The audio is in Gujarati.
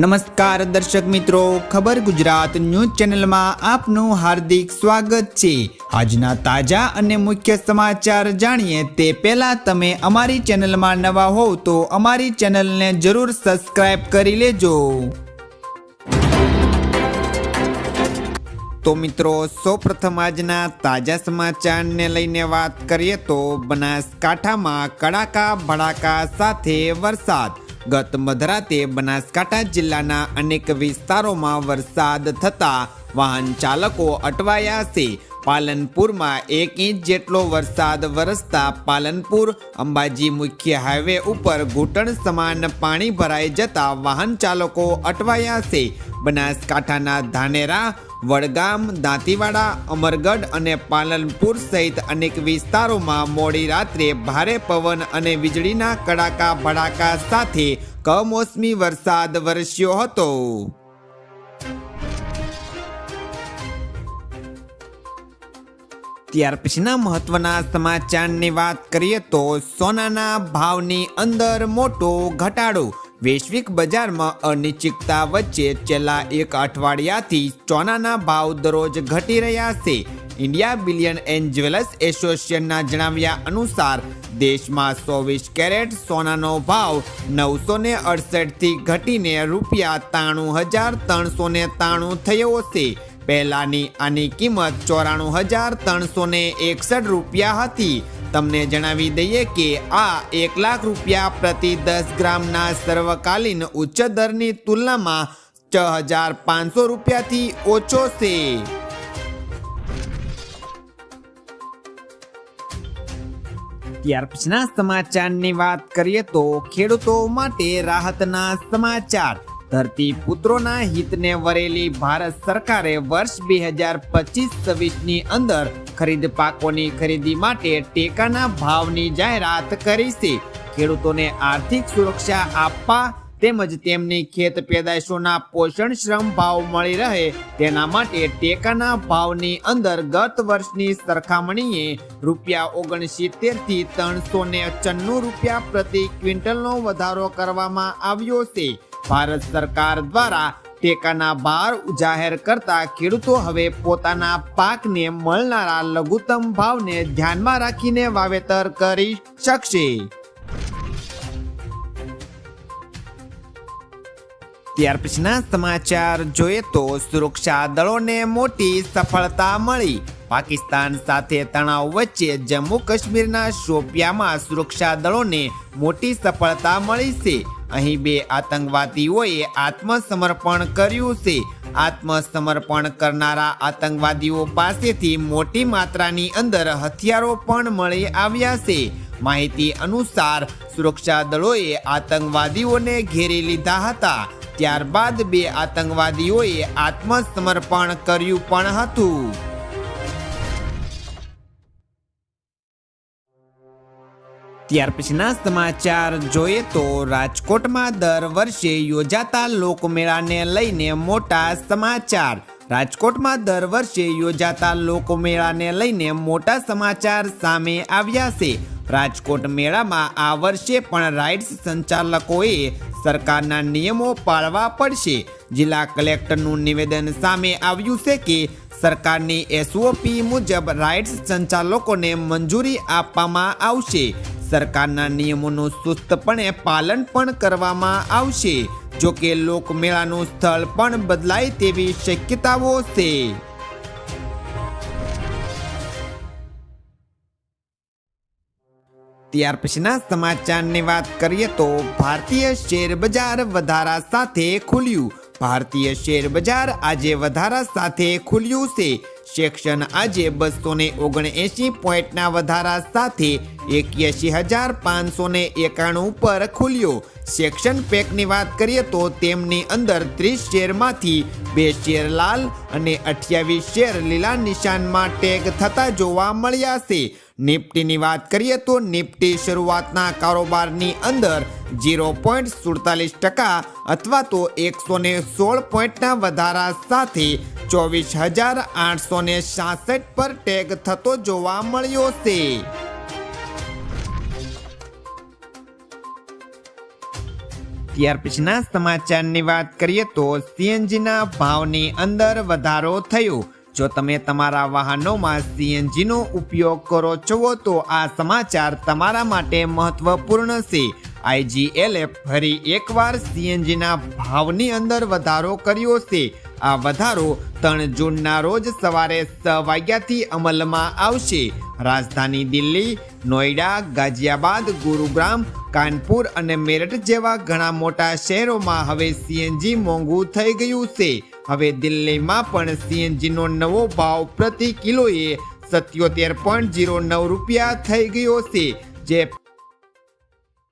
નમસ્કાર દર્શક મિત્રો, ખબર ગુજરાત ન્યૂઝ ચેનલમાં આપનું હાર્દિક સ્વાગત છે. આજના તાજા અને મુખ્ય સમાચાર જાણીએ તે પહેલા તમે અમારી ચેનલમાં નવા હોવ તો અમારી ચેનલને જરૂર સબસ્ક્રાઇબ કરી લેજો. તો મિત્રો, સૌપ્રથમ આજના તાજા સમાચારને લઈને વાત કરીએ તો બનાસકાંઠામાં કડાકા ભડાકા સાથે વરસાદ. ગત મધરાતે બનાસકાંઠા જિલ્લાના અનેક વિસ્તારોમાં વરસાદ થતા વાહન ચાલકો અટવાયા છે. પાલનપુરમાં એક ઇંચ જેટલો વરસાદ વરસતા પાલનપુર અંબાજી મુખ્ય હાઈવે ઉપર ઘૂંટણ સમાન પાણી ભરાઈ જતા વાહન ચાલકો અટવાયા છે. બનાસકાંઠાના ધાનેરા, વડગામ, દાંતીવાડા, અમરગઢ અને પાલનપુર સહિત અનેક વિસ્તારોમાં મોડી રાત્રે ભારે પવન અને વીજળીના કડાકા ભડાકા સાથે કમોસમી વરસાદ વરસ્યો હતો. ત્યાર પછીના મહત્વના સમાચારની વાત કરીએ તો સોનાના ભાવની અંદર મોટો ઘટાડો. વૈશ્વિક બજારમાં અનિશ્ચિતતા વચ્ચે છેલ્લા એક અઠવાડિયાથી સોનાના ભાવ દરરોજ ઘટી રહ્યા છે. ઇન્ડિયા બિલિયન એન્ડ જ્વેલર્સ એસોસિએશનના જણાવ્યા અનુસાર, દેશમાં ચોવીસ કેરેટ સોનાનો ભાવ નવસો ને અડસઠથી ઘટીને રૂપિયા ત્રાણું હજાર ત્રણસો ને ત્રાણું થયો છે. પહેલાની આની કિંમત ચોરાણું હજાર ત્રણસો ને એકસઠ રૂપિયા હતી. તમને જણાવી દઈએ કે આ એક લાખ રૂપિયા પ્રતિ દસ ગ્રામના સર્વકાલીન ઉચ્ચ દરની તુલનામાં છ હજાર પાંચસો રૂપિયાથી ઓછો છે. ત્યાર પછીના સમાચારની વાત કરીએ તો ખેડૂતો માટે રાહતના સમાચાર. ધરતી પુત્રોના હિતને વરેલી ભારત સરકારે વર્ષ બે હજાર પચીસ છવ્વીસની અંદર ખરીદ પાકોની ખરીદી માટે ટેકાના ભાવની જાહેરાત કરી છે. ખેડૂતોને આર્થિક સુરક્ષા આપવા તેમજ તેમની ખેત પેદાશોના પોષણ શ્રમ ભાવ મળી રહે તેના માટે ટેકાના ભાવની અંદર ગત વર્ષની સરખામણીએ રૂપિયા ઓગણસિત્તેરથી ત્રણસો ને ચન્નું રૂપિયા પ્રતિ ક્વિન્ટલનો વધારો કરવામાં આવ્યો છે. ભારત સરકાર દ્વારા ટેકાના ભાર જાહેર કરતા ખેડૂતો હવે પોતાના પાકને મળનારા લઘુત્તમ ભાવને ધ્યાનમાં રાખીને વાવેતર કરી શકશે. ત્યાર પછીના સમાચાર જોઈએ તો સુરક્ષા દળોને મોટી સફળતા મળી. પાકિસ્તાન સાથે તણાવ વચ્ચે જમ્મુ કાશ્મીરના શોપિયામાં સુરક્ષા દળોને મોટી સફળતા મળી છે. અહીં બે આતંકવાદીઓએ આત્મસમર્પણ કર્યું છે. આત્મસમર્પણ કરનારા આતંકવાદીઓ પાસેથી મોટી માત્રાની અંદર હથિયારો પણ મળી આવ્યા છે. માહિતી અનુસાર, સુરક્ષા દળોએ આતંકવાદીઓને ઘેરી લીધા હતા. ત્યારબાદ બે આતંકવાદીઓએ આત્મસમર્પણ કર્યું પણ હતું. ત્યાર પછીના સમાચાર જોઈએ તો રાજકોટમાં દર વર્ષે યોજાતા લોકમેળાને લઈને મોટા સમાચાર. રાજકોટમાં દર વર્ષે યોજાતા લોકમેળાને લઈને મોટા સમાચાર સામે આવ્યા છે. રાજકોટ મેળામાં આ વર્ષે પણ રાઇડ્સ સંચાલકોએ સરકારના નિયમો પાળવા પડશે. જિલ્લા કલેક્ટરનું નિવેદન સામે આવ્યું છે કે સરકારની એસઓપી મુજબ રાઇડ્સ સંચાલકોને મંજૂરી આપવામાં આવશે. સરકારના નિયમોનું સુસ્તપણે પાલન પણ કરવામાં આવશે, જો કે લોકમેળાનું સ્થળ પણ બદલાય તેવી શક્યતાઓ છે. ત્યાર પછીના સમાચારની વાત કરીએ તો ભારતીય શેર બજાર વધારા સાથે ખુલ્યું. ભારતીય શેર બજાર આજે વધારા સાથે ખુલ્યું છે. સેક્શન આજે બસો ને ઓગણએંશી પોઈન્ટના વધારા સાથે એક્યાસી હજાર પાંચસો ને એકાણું પર ખુલ્યો. સેક્શન પેકની વાત કરીએ તો તેમની અંદર ત્રીસ શેરમાંથી બે શેર લાલ અને અઠ્યાવીસ શેર લીલા નિશાનમાં ટેગ થતા જોવા મળ્યા છે. નિફ્ટીની વાત કરીએ તો નિફ્ટી શરૂઆતના કારોબારની અંદર ઝીરો પોઈન્ટ સુડતાલીસ ટકા અથવા તો એકસો ને સોળ પોઈન્ટના વધારા સાથે ચોવીસ હજાર આઠસો ને સાસઠ પર ટેગ થતો જોવા મળ્યો છે. ત્યાર પછીના સમાચારની વાત કરીએ તો સીએનજીના ભાવની અંદર વધારો થયો. જો તમે તમારા વાહનોમાં સીએનજીનો ઉપયોગ કરો છો તો આ સમાચાર તમારા માટે મહત્વપૂર્ણ છે. આઈજીએલએ ફરી એકવાર સીએનજીના ભાવની અંદર વધારો કર્યો છે. આ વધારો ત્રણ જૂનના રોજ સવારે છ વાગ્યાથી અમલમાં આવશે. રાજધાની દિલ્હી, નોઈડા, ગાઝિયાબાદ, ગુરુગ્રામ, કાનપુર અને મેરઠ જેવા ઘણા મોટા શહેરોમાં હવે સીએનજી મોંઘું થઈ ગયું છે. હવે દિલ્હીમાં પણ સીએનજીનો નવો ભાવ પ્રતિ કિલોએ સત્યોતેર પોઈન્ટ જીરો નવ રૂપિયા થઈ ગયો છે, જે